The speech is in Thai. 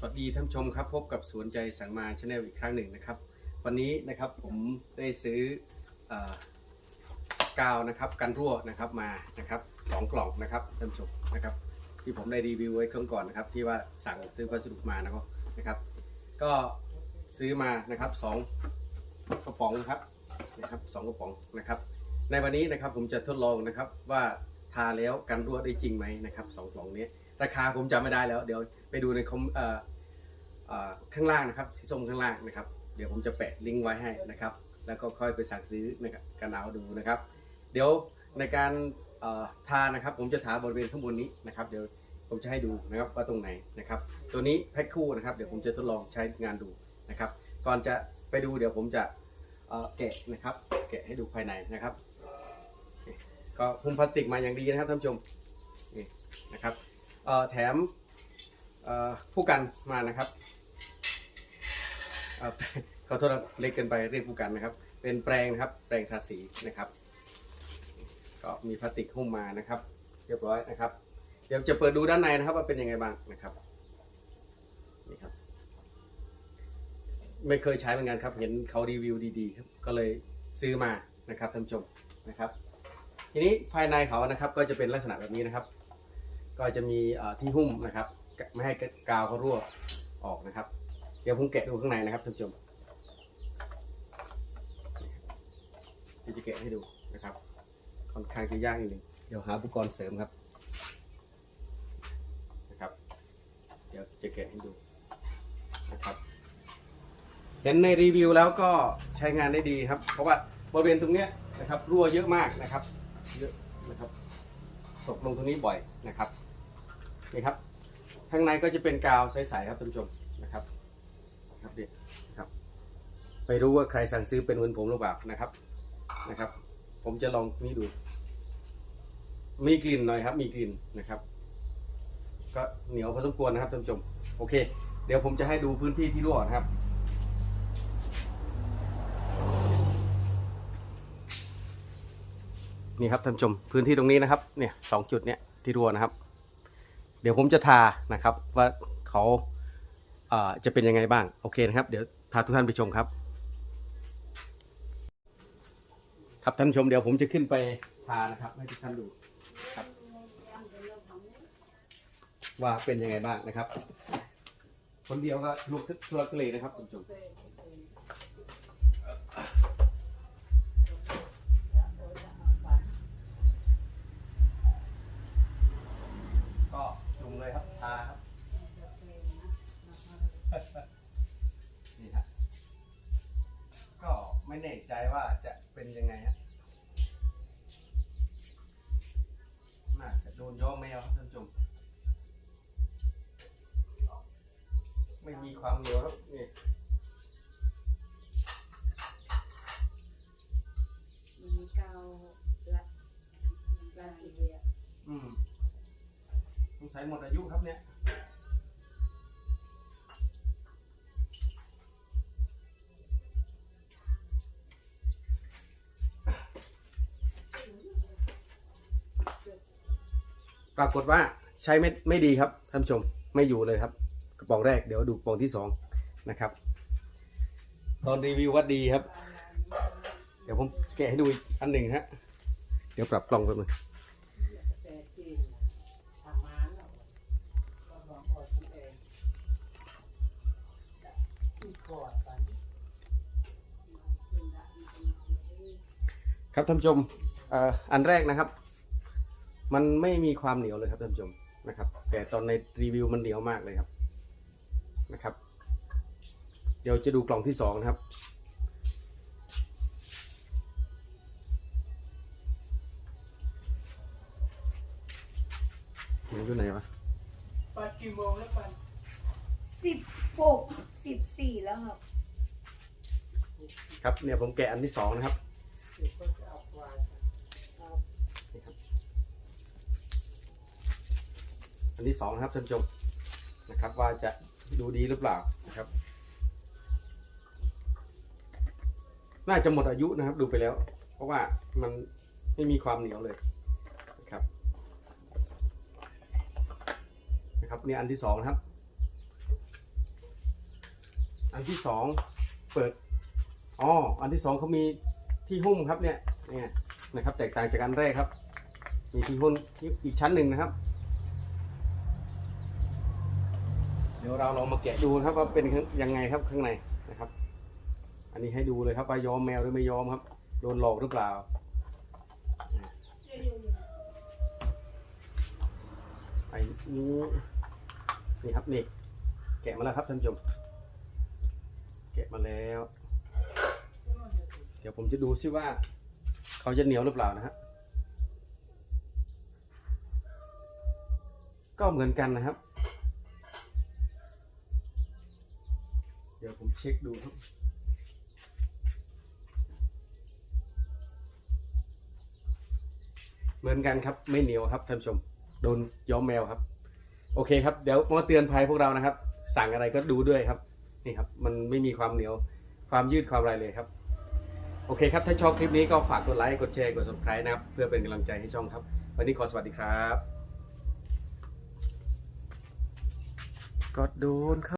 สวัสดีท่านชมครับ พบกับสวนใจสังมาชาแนลอีกครั้งหนึ่งนะครับ วันนี้นะครับผมได้ซื้ออกาวนะครับกันรั่วนะครับมานะครับสองกล่องนะครับท่านชมนะครับ ที่ผมได้รีวิวไว้ครั้งก่อนนะครับ ที่ว่าสั่งซื้อพัสดุมานะครับนะครับ ก็ซื้อมานะครับสองกระป๋องนะครับนะครับสองกระป๋องนะครับ ในวันนี้นะครับผมจะทดลองนะครับว่าทาแล้วกันรั่วได้จริงไหมนะครับสองกล่องนี้ราคาผมจำไม่ได้แล้ว เดี๋ยวไปดูในคอม ข้างล่างนะครับสีส้มข้างล่างนะครับ เดี๋ยวผมจะแปะลิงก์ไว้ให้นะครับ แล้วก็ค่อยไปสั่งซื้อนะครับกันเอาดูนะครับ เดี๋ยวในการทานะครับ ผมจะทาบริเวณข้างบนนี้นะครับ เดี๋ยวผมจะให้ดูนะครับว่าตรงไหนนะครับ ตัวนี้แพ็คคู่นะครับ เดี๋ยวผมจะทดลองใช้งานดูนะครับ ก่อนจะไปดูเดี๋ยวผมจะแกะนะครับ แกะให้ดูภายในนะครับ ก็คุมพลาสติกมาอย่างดีนะครับท่านผู้ชมนี่นะครับแถมผู้กันมานะครับ เอ่อขอโทษเล็กเกินไปเรียกผู้กันนะครับ เป็นแปรงนะครับ แปรงทาสีนะครับ ก็มีพลาสติกหุ้มมานะครับ เรียบร้อยนะครับ เดี๋ยวจะเปิดดูด้านในนะครับ ว่าเป็นยังไงบ้างนะครับนี่ครับ ไม่เคยใช้เหมือนกันครับ เห็นเขารีวิวดีๆครับก็เลยซื้อมานะครับท่านผู้ชมนะครับ ทีนี้ภายในเขานะครับ ก็จะเป็นลักษณะแบบนี้นะครับ ก็จะมีที่หุ้มนะครับ ไม่ให้กาวเขารั่วออกนะครับ ดี๋ยวผมแกะดูข้างในนะครับท่านผู้ชมเดี๋ยวจะแกะให้ดูนะครับ ค่อนข้างจะยากนิดนึงเดี๋ยวหาอุปกรณ์เสริมครับนะครับ เดี๋ยวจะแกะให้ดูนะครับ เห็นในรีวิวแล้วก็ใช้งานได้ดีครับ เพราะว่าบริเวณตรงเนี้ยนะครับรั่วเยอะมากนะครับเยอะนะครับตกลงตรงนี้บ่อยนะครับนี่ครับข้างในก็จะเป็นกาวใสๆครับท่านผู้ชมนะครับ ครับเด็นะครับไปรู้ว่าใครสั่งซื้อเป็นเหมือนผมหรือเปล่านะครับนะครับ ผมจะลองนี่ดู มีกลิ่นหน่อยครับ มีกลิ่นนะครับ ก็เหนียวพอสมควรนะครับท่านผู้ชมโอเค เดี๋ยวผมจะให้ดูพื้นที่ที่รั่วนะครับนี่ครับท่านผู้ชมพื้นที่ตรงนี้นะครับเนี่ยสองจุดเนี่ยที่รั่วนะครับ เดี๋ยวผมจะทานะครับว่าเขา จะเป็นยังไงบ้าง โอเคนะครับ เดี๋ยวพาทุกท่านไปชมครับ ครับท่านชมเดี๋ยวผมจะขึ้นไปทานะครับ ให้ทุกท่านดูครับ ว่าเป็นยังไงบ้างนะครับ คนเดียวก็ลุกทุลักทุเลนะครับท่านผู้ชม แน่ใจว่าจะเป็นยังไงฮะน่าจะโดนย้อมแมวครับท่านผู้ชมไม่มีความเหนียวครับนี่มันมีกาวละละอีกเลยอะอืมสงสัยหมดอายุครับเนี่ย ปรากฏว่าใช้ไม่ไม่ดีครับท่านผู้ชมไม่อยู่เลยครับ กระป๋องแรกเดี๋ยวดูกระป๋องที่สองนะครับ ตอนรีวิวว่าดีครับ เดี๋ยวผมแกะให้ดูอีกอันหนึ่งฮะเดี๋ยวปรับกล้องแป๊บนึงแต่ที่ทำมาแล้วก็ลองออกตัวเองที่กอดกันครับท่านผู้ชมออันแรกนะครับ มันไม่มีความเหนียวเลยครับท่านผู้ชมนะครับ แต่ตอนในรีวิวมันเหนียวมากเลยครับนะครับ เดี๋ยวจะดูกล่องที่สองนะครับ มันอยู่ไหนวะปัดกี่โมงแล้วปัดสิบหกสิบสี่แล้วครับ ครับเนี่ยผมแกะอันที่สองนะครับ เดี๋ยวก็จะเอาควายเอานี่ครับ อันที่สองนะครับท่านผู้ชมนะครับ ว่าจะดูดีหรือเปล่านะครับ น่าจะหมดอายุนะครับ ดูไปแล้ว เพราะว่ามันไม่มีความเหนียวเลยนะครับนะครับนี่อันที่สองนะครับ อันที่สองเปิดอ๋ออันที่สองเขามีที่หุ้มครับเนี่ยเนี่ยนะครับ แตกต่างจากอันแรกครับ มีที่หุ้มอีกชั้นหนึ่งนะครับ เดี๋ยวเราลองมาแกะดูครับว่าเป็นยังไงครับข้างในนะครับ อันนี้ให้ดูเลยครับว่ายอมแมวหรือไม่ยอมครับ โดนหลอกหรือเปล่าไอ้นี้นี่ครับนี่แกะมาแล้วครับท่านผู้ชมแกะมาแล้ว เดี๋ยวผมจะดูซิว่า เขาจะเหนียวหรือเปล่านะฮะก็เหมือนกันนะครับ เดี๋ยวผม เช็คดูครับเหมือนกันครับไม่เหนียวครับท่านผู้ชมโดนย้อมแมวครับ โอเคครับเดี๋ยวมาเตือนภัยพวกเรานะครับ สั่งอะไรก็ดูด้วยครับนี่ครับ มันไม่มีความเหนียวความยืดความอะไรเลยครับ โอเคครับ ถ้าชอบคลิปนี้ก็ฝากกดไลค์กดแชร์กด subscribe นะครับ เพื่อเป็นกำลังใจให้ช่องครับ วันนี้ขอสวัสดีครับกดโดนครับ